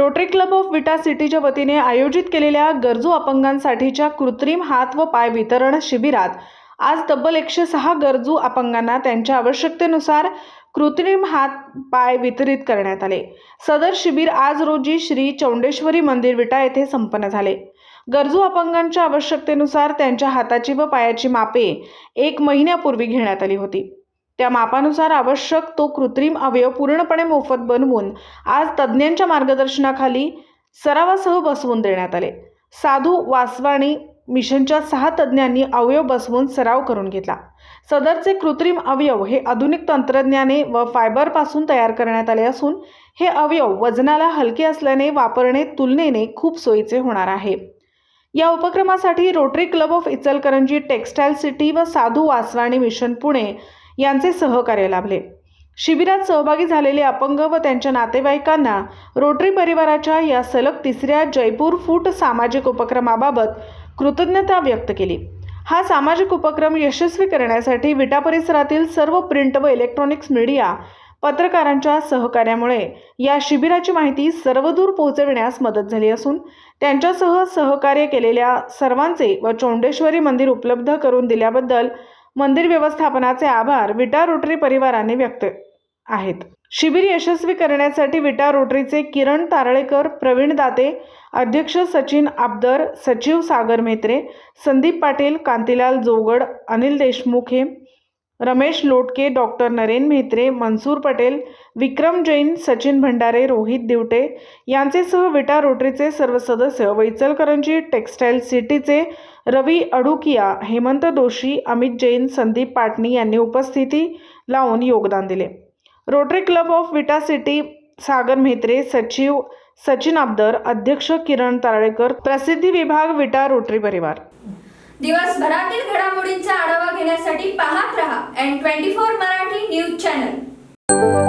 Rotary club of विटा सिटीच्या वतीने आयोजित केलेल्या गरजू अपंगांसाठीच्या कृत्रिम हात व पाय वितरण शिबिरात आज तब्बल एकशे सहा गरजू अपंगांना त्यांच्या आवश्यकतेनुसार कृत्रिम हात पाय वितरित करण्यात आले. सदर शिबिर आज रोजी श्री चौंडेश्वरी मंदिर विटा येथे संपन्न झाले. गरजू अपंगांच्या आवश्यकतेनुसार त्यांच्या हाताची व पायाची मापे एक महिन्यापूर्वी घेण्यात आली होती. त्या मापानुसार आवश्यक तो कृत्रिम अवयव पूर्णपणे मोफत बनवून आज तज्ज्ञांच्या मार्गदर्शनाखाली सरावासह बसवून देण्यात आले. साधू वासवाणी मिशनच्या सहा तज्ज्ञांनी अवयव बसवून सराव करून घेतला. सदरचे कृत्रिम अवयव हे आधुनिक तंत्रज्ञाने व फायबरपासून तयार करण्यात आले असून हे अवयव वजनाला हलके असल्याने वापरणे तुलनेने खूप सोयीचे होणार आहे. या उपक्रमासाठी Rotary club of Ichalkaranji textile city व साधू वासवाणी मिशन पुणे यांचे सहकार्य लाभले. शिबिरात सहभागी झालेले अपंग व त्यांच्या नातेवाईकांना रोटरी परिवाराच्या या सलग तिसऱ्या जयपूर फूट सामाजिक उपक्रमाबाबत कृतज्ञता व्यक्त केली. हा सामाजिक उपक्रम यशस्वी करण्यासाठी विटा परिसरातील सर्व प्रिंट व इलेक्ट्रॉनिक्स मीडिया पत्रकारांच्या सहकार्यामुळे या शिबिराची माहिती सर्वदूर पोहोचविण्यास मदत झाली असून त्यांच्यासह सहकार्य केलेल्या सर्वांचे व चोंडेश्वरी मंदिर उपलब्ध करून दिल्याबद्दल मंदिर व्यवस्थापनाचे आभार विटा रोटरी परिवाराने व्यक्त आहेत. शिबिर यशस्वी करण्यासाठी विटा रोटरीचे किरण तारळेकर प्रवीण दाते अध्यक्ष सचिन आबदर सचिव सागर मेत्रे संदीप पाटील कांतीलाल जोगड अनिल देशमुख हे रमेश लोटके डॉक्टर नरेन म्हेत्रे मनसूर पटेल विक्रम जैन सचिन भंडारे रोहित दिवटे यांचेसह विटा रोटरीचे सर्व सदस्य व इचलकरंजी टेक्स्टाईल सिटीचे रवी अडुकिया हेमंत दोशी अमित जैन संदीप पाटणी यांनी उपस्थिती लावून योगदान दिले. Rotary club of Vita city Sagar Mhetre सचिव सचिन आबदर अध्यक्ष किरण तारळेकर प्रसिद्धी विभाग विटा रोटरी परिवार. दिवसभरातील घडामोडींचा आढावा घेण्यासाठी पाहत रहा N twenty four Marathi news channel